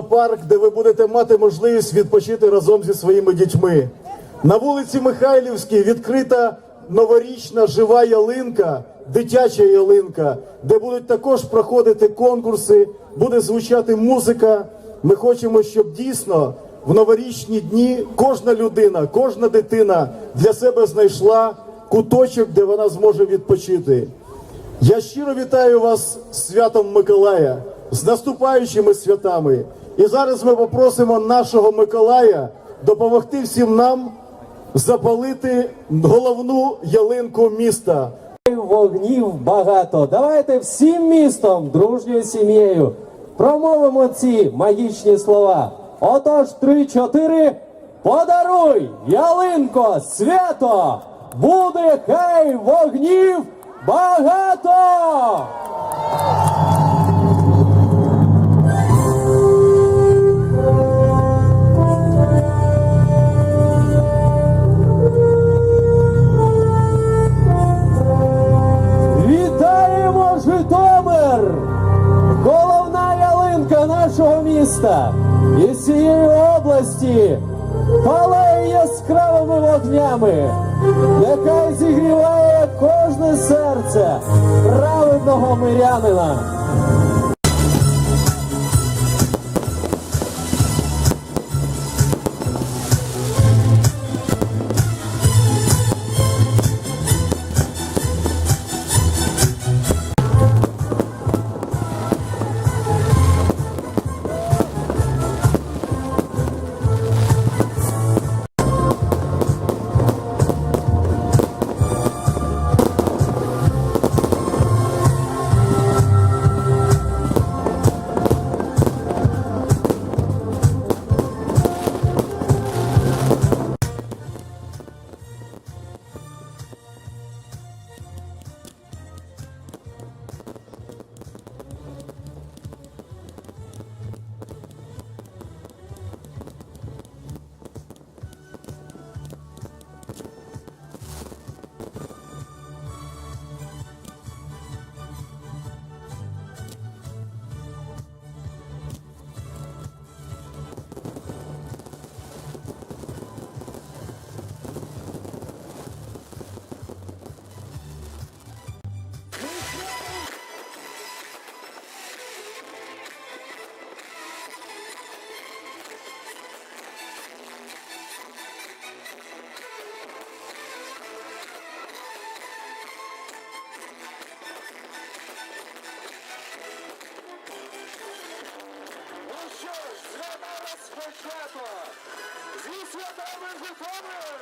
парк, де ви будете мати можливість відпочити разом зі своїми дітьми. На вулиці Михайлівській відкрита новорічна жива ялинка, дитяча ялинка, де будуть також проходити конкурси, буде звучати музика. Ми хочемо, щоб дійсно в новорічні дні кожна людина, кожна дитина для себе знайшла куточок, де вона зможе відпочити. Я щиро вітаю вас з святом Миколая, з наступаючими святами. І зараз ми попросимо нашого Миколая допомогти всім нам запалити головну ялинку міста. Вогнів багато. Давайте всім містом, дружньою сім'єю промовимо ці магічні слова. Отож, три-чотири. Подаруй, ялинко, свято! Буде хай вогнів багато! Міста і всієї області палає яскравими вогнями, яка зігріває кожне серце праведного мирянина. Свята свято! Зі святами Житомир!